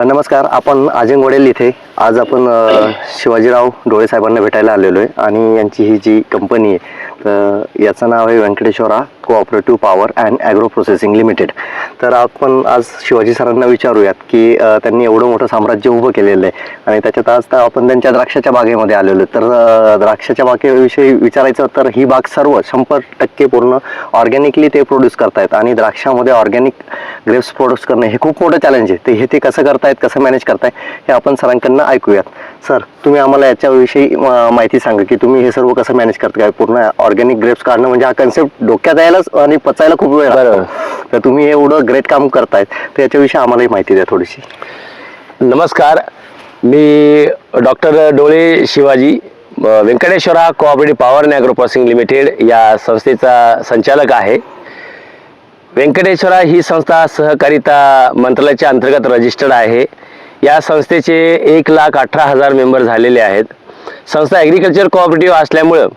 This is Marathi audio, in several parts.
नमस्कार आपण आजिंगवडेल इथे. आज आपण शिवाजीराव डोळे साहेबांना भेटायला आलेलो आहे आणि यांची ही जी कंपनी आहे तर याचं नाव आहे Venkateshwara cooperative power and agro processing limited तर आपण आज शिवाजी सरांना विचारूयात की त्यांनी एवढं मोठं साम्राज्य उभं केलेलं आहे आणि त्याच्यात आज तर आपण त्यांच्या द्राक्षाच्या बागेमध्ये आलेलो तर द्राक्षाच्या बागेविषयी विचारायचं तर ही बाग सर्व शंभर टक्के पूर्ण ऑर्गॅनिकली ते प्रोड्यूस करतायत आणि द्राक्षामध्ये ऑर्गॅनिक ग्रेप्स प्रोड्यूस करणं हे खूप मोठं चॅलेंज आहे. ते हे ते कसं करतायत कसं मॅनेज करताय हे आपण सरांकडनं ऐकूयात. सर तुम्ही आम्हाला याच्याविषयी माहिती सांगा की तुम्ही हे सर्व कसं मॅनेज करताय पूर्ण ऑर्गॅनिक ग्रेप्स काढणं म्हणजे हा कन्सेप्ट डोक्यात यायलाच आणि पचायला खूप वेळ लागतो. तर तुम्ही हे एवढं ग्रेट काम करतायत तर याच्याविषयी आम्हालाही माहिती द्या थोडीशी. नमस्कार. मी doctor Dole Shivaji Venkateshwara cooperative power and agro processing limited या संस्थेचा संचालक आहे. व्यंकटेश्वरा ही संस्था सहकारिता मंत्रालयाच्या अंतर्गत रजिस्टर्ड आहे. या संस्थेचे एक लाख अठरा हजार मेंबर झालेले आहेत. संस्था ॲग्रिकल्चर कोऑपरेटिव्ह असल्यामुळं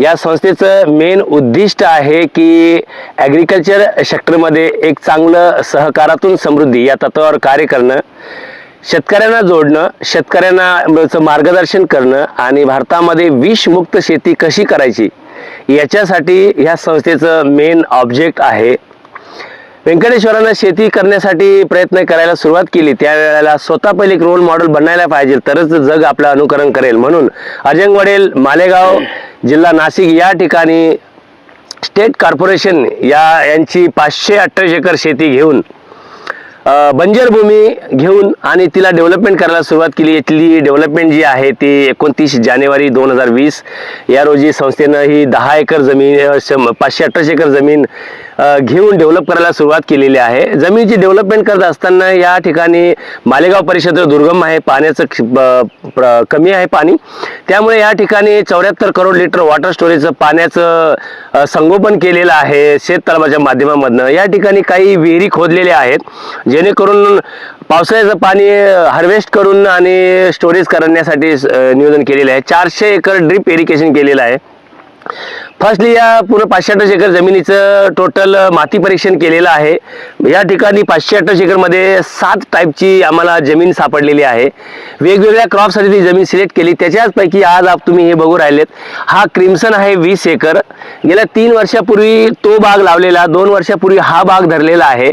या संस्थेचं मेन उद्दिष्ट आहे की ॲग्रिकल्चर सेक्टरमध्ये एक चांगलं सहकारातून समृद्धी या तत्वावर कार्य करणं शेतकऱ्यांना जोडणं शेतकऱ्यांना मार्गदर्शन करणं आणि भारतामध्ये विषमुक्त शेती कशी करायची याच्यासाठी ह्या संस्थेचं मेन ऑब्जेक्ट आहे. व्यंकटेश्वरानं शेती करण्यासाठी प्रयत्न करायला सुरुवात केली. त्यावेळेला स्वतः पहिले एक रोल मॉडेल बनायला पाहिजे तरच जग आपलं अनुकरण करेल. म्हणून अजंग वडेल मालेगाव जिल्हा नाशिक या ठिकाणी स्टेट कॉर्पोरेशन या यांची पाचशे अठ्ठावीस एकर शेती घेऊन बंजर भूमी घेऊन आणि तिला डेव्हलपमेंट करायला सुरुवात केली. इथली डेव्हलपमेंट जी आहे ती एकोणतीस जानेवारी दोन हजार वीस. या रोजी संस्थेनं ही दहा एकर जमीन पाचशे अठ्ठावीस एकर जमीन घेऊन डेव्हलप करायला सुरुवात केलेली आहे. जमिनीची डेव्हलपमेंट करत असताना या ठिकाणी मालेगाव परिषद दुर्गम आहे पाण्याचं कमी आहे पाणी. त्यामुळे या ठिकाणी चौऱ्याहत्तर करोड लिटर वॉटर स्टोरेजचं पाण्याचं संगोपन केलेलं आहे शेततलावाच्या माध्यमामधनं. या ठिकाणी काही विहिरी खोदलेल्या आहेत. जेणेकरून पावसाळ्याचं पाणी हार्वेस्ट करून आणि स्टोरेज करण्यासाठी नियोजन केलेलं आहे. चारशे एकर ड्रीप इरिगेशन केलेलं आहे. फर्स्टली या पूर्ण पाचशे अठ्ठावीस एकर जमिनीचं टोटल माती परीक्षण केलेलं आहे. या ठिकाणी पाचशे अठ्ठावीस एकरमध्ये सात टाईपची आम्हाला जमीन सापडलेली आहे. वेगवेगळ्या क्रॉपसाठी ती जमीन सिलेक्ट केली. त्याच्याचपैकी आज आप तुम्ही हे बघू राहिलेत. हा क्रिम्सन आहे वीस एकर. गेल्या तीन वर्षापूर्वी तो बाग लावलेला दोन वर्षापूर्वी हा बाग धरलेला आहे.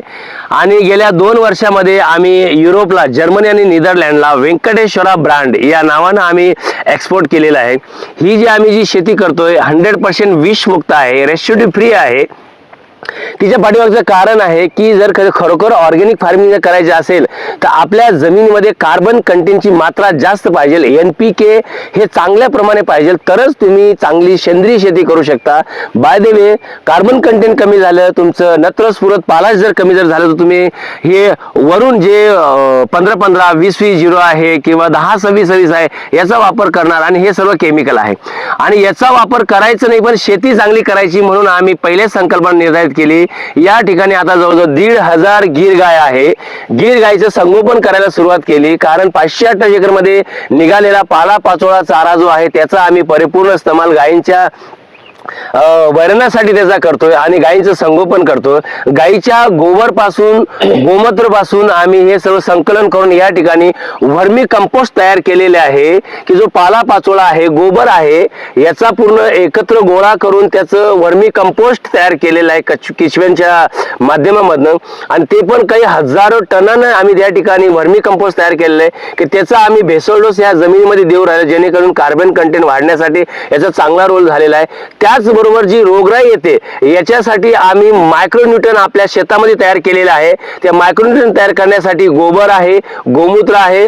आणि गेल्या दोन वर्षामध्ये आम्ही युरोपला जर्मनी आणि नेदरलँडला व्यंकटेश्वरा ब्रँड या नावानं आम्ही एक्सपोर्ट केलेला आहे. ही जी आम्ही जी शेती करतोय हंड्रेड पर्सेंट विषमुक्त आहे रेस्ट्रिक्टिव्ह फ्री आहे. तिच्या पाठीमागचं कारण आहे की जर खरोखर ऑर्गॅनिक फार्मिंग जर करायचं असेल तर आपल्या जमिनीमध्ये कार्बन कंटेंटची मात्रा जास्त पाहिजे. एन पी के हे चांगल्या प्रमाणे पाहिजे तरच तुम्ही चांगली सेंद्रिय शेती करू शकता. By the way carbon content कमी झालं तुमचं नत्रस्फुरत पालाश जर कमी जर झालं तर तुम्ही हे वरून जे पंधरा पंधरा वीस वीस झिरो आहे किंवा दहा सव्वीस सव्वीस आहे याचा वापर करणार आणि हे सर्व केमिकल आहे. आणि याचा वापर करायचं नाही पण शेती चांगली करायची म्हणून आम्ही पहिलेच संकल्पना निर्धारित केली. या ठिकाणी आता जवळजवळ दीड हजार गीर गाय आहे. गीर गायचं संगोपन करायला सुरुवात केली. कारण पाचशे अठ्ठावीस एकरमध्ये निघालेला पाला पाचोळा चारा जो आहे त्याचा आम्ही परिपूर्ण इस्तेमाल गायींच्या वैरणासाठी त्याचा करतोय आणि गायीचं संगोपन करतोय. गायीच्या गोबरपासून गोमूत्रपासून आम्ही हे सर्व संकलन करून या ठिकाणी वर्मी कंपोस्ट तयार केलेले आहे की जो पाला पाचोळा आहे गोबर आहे याचा पूर्ण एकत्र गोळा करून त्याचं वर्मी कंपोस्ट तयार केलेलं आहे किशव्यांच्या माध्यमामधनं. आणि ते पण काही हजारो टनानं आम्ही त्या ठिकाणी वर्मी कंपोस्ट तयार केलेलं आहे की त्याचा आम्ही भेसळ डोस या जमिनीमध्ये देऊ राहिलो जेणेकरून कार्बन कंटेंट वाढण्यासाठी याचा चांगला रोल झालेला आहे. त्याचबरोबर जी रोगराई येते याच्यासाठी आम्ही मायक्रोन्यूटन आपल्या शेतामध्ये तयार केलेलं आहे. त्या मायक्रोन्यूटन तयार करण्यासाठी गोबर आहे गोमूत्र आहे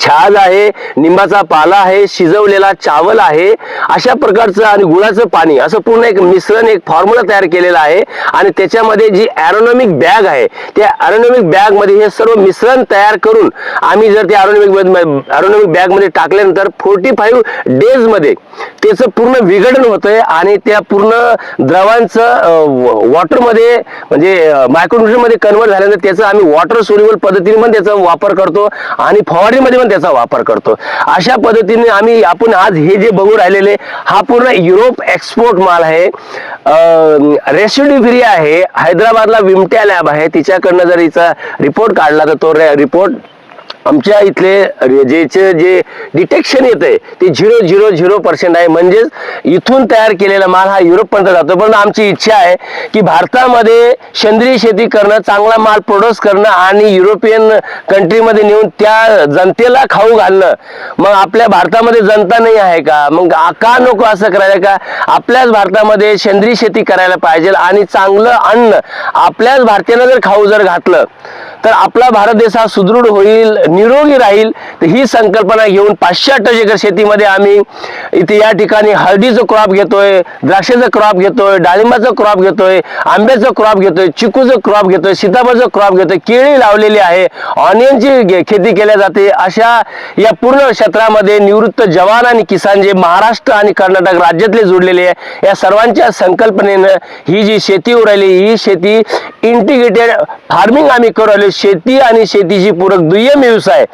छाज आहे निंबाचा पाला आहे शिजवलेला चावल आहे. अशा प्रकारचं आणि गुळाचं पाणी असं पूर्ण एक मिश्रण एक फॉर्म्युला तयार केलेला आहे. आणि त्याच्यामध्ये जी ॲरोनॉमिक बॅग आहे त्या ॲरोनॉमिक बॅगमध्ये हे सर्व मिश्रण तयार करून आम्ही जर त्या ॲरोनॉमिक ॲरोनॉमिक बॅगमध्ये टाकल्यानंतर फोर्टी फाईव्ह डेजमध्ये त्याचं पूर्ण विघटन होतंय आणि त्या पूर्ण द्रवांचं वॉटरमध्ये म्हणजे मायक्रोन्युट्रीमध्ये कन्वर्ट झाल्यानंतर त्याचं आम्ही वॉटर सोल्युबल पद्धतीने पण त्याचा वापर करतो. आणि फवारणीमध्ये पण त्याचा वापर करतो. अशा पद्धतीने आम्ही आपण आज हे जे बघू राहिलेले हा पूर्ण युरोप एक्सपोर्ट माल आहे. रेसिड्यू फ्री आहे. हैदराबादला विमट्या लॅब आहे. तिच्याकडनं जर हिचा रिपोर्ट काढला तर तो रिपोर्ट आमच्या इथले रेजेचे जे डिटेक्शन येत आहे ते झिरो झिरो झिरो पर्सेंट आहे. म्हणजेच इथून तयार केलेला माल हा युरोपपर्यंत जातो. पण आमची इच्छा आहे की भारतामध्ये सेंद्रिय शेती करणं चांगला माल प्रोड्यूस करणं आणि युरोपियन कंट्रीमध्ये नेऊन त्या जनतेला खाऊ घालणं. मग आपल्या भारतामध्ये जनता नाही आहे का? मग का नको असं करायला का? आपल्याच भारतामध्ये सेंद्रिय शेती करायला पाहिजे आणि चांगलं अन्न आपल्याच भारतीयांना जर खाऊ जर घातलं तर आपला भारत देश हा सुदृढ होईल निरोगी राहील तर ही संकल्पना घेऊन पाचशे अठ्ठावीस एकर शेतीमध्ये आम्ही इथे या ठिकाणी हळदीचं क्रॉप घेतोय द्राक्षाचं क्रॉप घेतोय डाळिंबाचं क्रॉप घेतोय आंब्याचं क्रॉप घेतोय चिकूचं क्रॉप घेतोय सीताफळचं क्रॉप घेतोय केळी लावलेली आहे ऑनियनची खेती केल्या जाते. अशा या पूर्ण क्षेत्रामध्ये निवृत्त जवान आणि किसान जे महाराष्ट्र आणि कर्नाटक राज्यातले जोडलेले आहे या सर्वांच्या संकल्पनेनं ही जी शेती उरायली ही शेती इंटिग्रेटेड फार्मिंग आम्ही करू शेती आणि शेतीची पूरक दुय्यम व्यवसाय.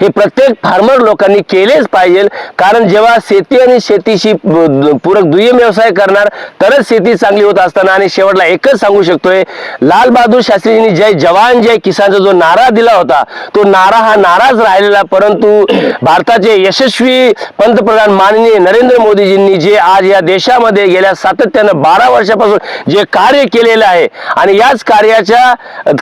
हे प्रत्येक फार्मर लोकांनी केलेच पाहिजे. कारण जेव्हा शेती आणि शेतीशी पूरक दुय्यम व्यवसाय करणार तरच शेती चांगली होत असताना आणि शेवटला एकच सांगू शकतोय लाल बहादूर शास्त्रीजींनी जय जवान जय किसानचा जो नारा दिला होता तो नारा हा नाराच राहिलेला परंतु भारताचे यशस्वी पंतप्रधान माननीय नरेंद्र मोदीजींनी जे आज या देशामध्ये गेल्या सातत्यानं बारा वर्षापासून जे कार्य केलेलं आहे आणि याच कार्याच्या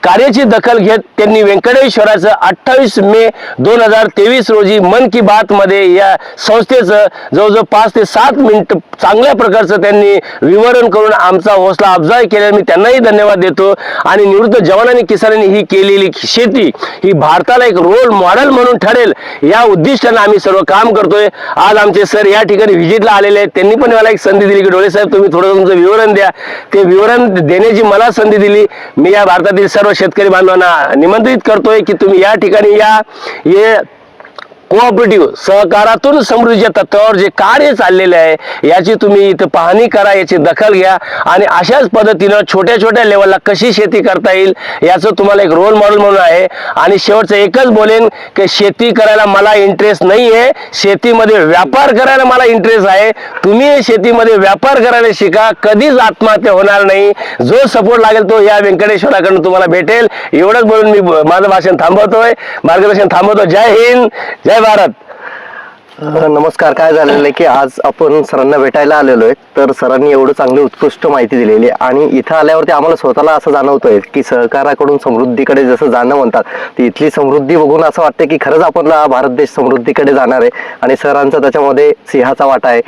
कार्याची दखल घेत त्यांनी व्यंकटेश्वराचं अठ्ठावीस मे दोन हजार तेवीस रोजी मन की बात मध्ये या संस्थेचं जवळजवळ पाच ते सात मिनिट चांगल्या प्रकारचं त्यांनी विवरण करून आमचा हौसला अफजाई केल्याने मी त्यांनाही धन्यवाद देतो. आणि निवृत्त जवानांनी किसानांनी ही केलेली शेती ही भारताला एक रोल मॉडेल म्हणून ठरेल या उद्दिष्टाने आम्ही सर्व काम करतोय. आज आमचे सर या ठिकाणी व्हिजिटला आलेले आहेत. त्यांनी पण मला एक संधी दिली की डोळे साहेब तुम्ही थोडं तुमचं विवरण द्या. ते विवरण देण्याची मला संधी दिली. मी या भारतातील सर्व शेतकरी बांधवांना निमंत्रित करतोय की तुम्ही या ठिकाणी या. हे कोऑपरेटिव्ह सहकारातून समृद्धीच्या तत्वावर जे कार्य चाललेले आहे याची तुम्ही इथं पाहणी करा याची दखल घ्या आणि अशाच पद्धतीनं छोट्या छोट्या लेवलला कशी शेती करता येईल याचं तुम्हाला एक रोल मॉडेल म्हणून आहे. आणि शेवटचं एकच बोलेन की शेती करायला मला इंटरेस्ट नाही आहे शेतीमध्ये व्यापार करायला मला इंटरेस्ट आहे. तुम्ही शेतीमध्ये व्यापार करायला शिका. कधीच आत्महत्या होणार नाही. जो सपोर्ट लागेल तो या व्यंकटेश्वराकडून तुम्हाला भेटेल. एवढंच बोलून मी माझं भाषण थांबवतोय. मार्गदर्शन थांबवतो. जय हिंद. जय भारत अ, नमस्कार. काय झालेलं आहे की आज आपण सरांना भेटायला आलेलो आहे. तर सरांनी एवढं चांगली उत्कृष्ट माहिती दिलेली आहे आणि इथं आल्यावरती आम्हाला स्वतःला असं जाणवतोय की सहकाराकडून समृद्धीकडे जसं जाणं म्हणतात ती इथली समृद्धी बघून असं वाटतं की खरंच आपण भारत देश समृद्धीकडे जाणार आहे आणि सरांचा त्याच्यामध्ये सिंहाचा वाटा आहे.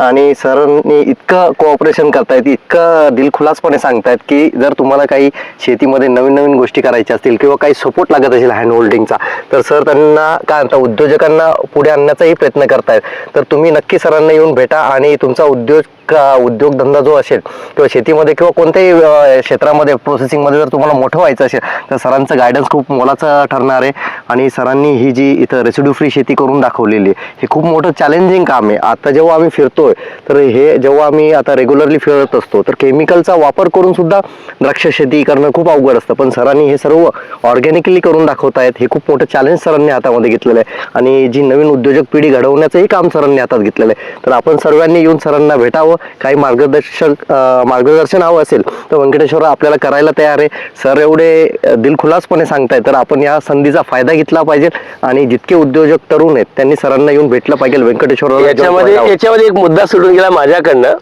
आणि सरांनी इतकं कोऑपरेशन करतायत इतकं दिलखुलासपणे सांगतायत की जर तुम्हाला काही शेतीमध्ये नवीन नवीन गोष्टी करायच्या असतील किंवा काही सपोर्ट लागत असेल हँड होल्डिंगचा तर सर त्यांना काय म्हणतात उद्योजकांना पुढे आणण्याचाही प्रयत्न करतायत. तर तुम्ही नक्की सरांना येऊन भेटा आणि तुमचा उद्योग उद्योगधंदा जो असेल किंवा शेतीमध्ये किंवा कोणत्याही क्षेत्रामध्ये प्रोसेसिंगमध्ये जर तुम्हाला मोठं व्हायचं असेल तर सरांचं गायडन्स खूप मोलाचं ठरणार आहे. आणि सरांनी ही जी इथं रेसिड्यू फ्री शेती करून दाखवलेली आहे हे खूप मोठं चॅलेंजिंग काम आहे. आता जेव्हा आम्ही फिरतोय तर हे जेव्हा आम्ही आता रेग्युलरली फिरत असतो तर केमिकलचा वापर करून सुद्धा द्राक्ष शेती करणं खूप अवघड असतं. पण सरांनी हे सर्व ऑर्गॅनिकली करून दाखवत आहेत हे खूप मोठं चॅलेंज सरांनी हातामध्ये घेतलेलं आहे. आणि जी नवीन उद्योजक पिढी घडवण्याचंही काम सरांनी हातात घेतलेलं आहे. तर आपण सर्वांनी येऊन सरांना भेटावं. काही मार्गदर्शक मार्गदर्शन हवं असेल तर व्यंकटेश्वर आपल्याला करायला तयार आहे. सर एवढे दिलखुलासपणे सांगताय तर आपण या संधीचा फायदा घेतला पाहिजे आणि जितके उद्योजक तरुण आहेत त्यांनी सरांना येऊन भेटलं पाहिजे व्यंकटेश्वर याच्यामध्ये याच्यामध्ये एक मुद्दा सुटून गेला माझ्याकडनं.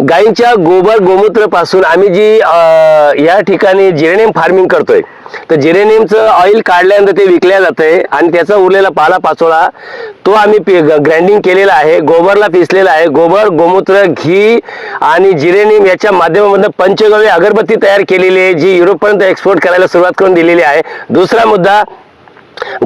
गायींच्या गोबर गोमूत्रपासून आम्ही जी या ठिकाणी जिरेनियम फार्मिंग करतोय तर जिरेनियमचं ऑइल काढल्यानंतर ते विकल्या जाते आणि त्याचा उरलेला पाला पाचोळा तो आम्ही ग्राइंडिंग केलेला आहे गोबरला पिसलेला आहे. गोबर गोमूत्र घी आणि जिरेनियम याच्या माध्यमामधून पंचगव्य अगरबत्ती तयार केलेली आहे जी युरोपपर्यंत एक्सपोर्ट करायला सुरुवात करून दिलेली आहे. दुसरा मुद्दा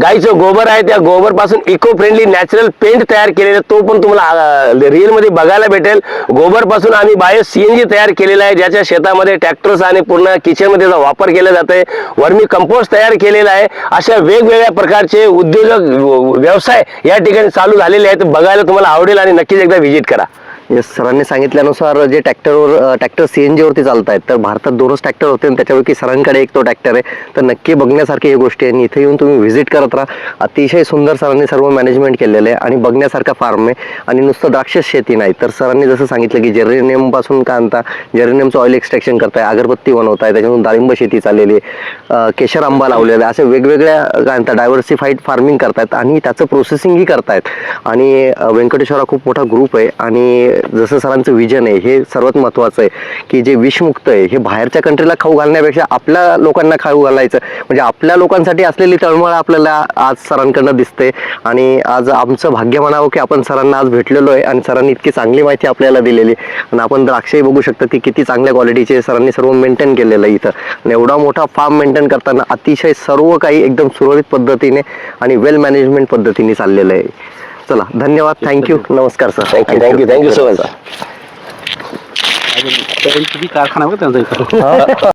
गाईचं गोबर आहे त्या गोबरपासून इको फ्रेंडली नॅचरल पेंट तयार केलेला तो पण तुम्हाला रिअलमध्ये बघायला भेटेल. गोबरपासून आम्ही बायो सीएनजी तयार केलेला आहे ज्याच्या शेतामध्ये ट्रॅक्टर्स आणि पूर्ण किचनमध्ये त्याचा वापर केला जात आहे. वर्मी कंपोस्ट तयार केलेला आहे. अशा वेगवेगळ्या प्रकारचे उद्योजक व्यवसाय या ठिकाणी चालू झालेले आहेत. बघायला तुम्हाला आवडेल आणि नक्कीच एकदा व्हिजिट करा. येस सरांनी सांगितल्यानुसार जे ट्रॅक्टरवर ट्रॅक्टर सी एन जीवरती चालत आहेत तर भारतात दोनच ट्रॅक्टर होते आणि त्याच्यापैकी सरांकडे एक तो ट्रॅक्टर आहे. तर नक्की बघण्यासारखी ही गोष्टी आहे आणि इथे येऊन तुम्ही व्हिजिट करत राहा. अतिशय सुंदर सरांनी सर्व मॅनेजमेंट केलेलं आहे आणि बघण्यासारखा फार्म आहे आणि नुसतं द्राक्ष शेती नाही. तर सरांनी जसं सांगितलं की जेरेनियमपासून का काय आणता जेरेनियमचं ऑइल एक्स्ट्रॅक्शन करताय अगरबत्ती बनवताय त्याच्यातून डाळिंब शेती चाललेली आहे. केशर आंबा लावलेला आहे. असे वेगवेगळ्या काय म्हणतात डायव्हर्सिफाईड फार्मिंग करतायत आणि त्याचं प्रोसेसिंगही करतायत. आणि व्यंकटेश्वर हा खूप मोठा ग्रुप आहे आणि जसं सरांचं विजन आहे हे सर्वात महत्त्वाचं आहे की जे विषमुक्त आहे हे बाहेरच्या कंट्रीला खाऊ घालण्यापेक्षा आपल्या लोकांना खाऊ घालायचं. म्हणजे आपल्या लोकांसाठी असलेली तळमळ आपल्याला आज सरांकडनं दिसते. आणि आज आमचं भाग्य म्हणावं की आपण सरांना आज भेटलेलो आहे आणि सरांनी इतकी चांगली माहिती आपल्याला दिलेली आणि आपण द्राक्षही बघू शकतो की किती चांगल्या क्वालिटीचे सरांनी सर्व मेंटेन केलेलं आहे इथं. आणि एवढा मोठा फार्म मेंटेन करताना अतिशय सर्व काही एकदम सुरळीत पद्धतीने आणि वेल मॅनेजमेंट पद्धतीने चाललेलं आहे. चला धन्यवाद. थँक्यू नमस्कार sir thank you thank you thank you so much कारखाना बघ त्यांचा इथं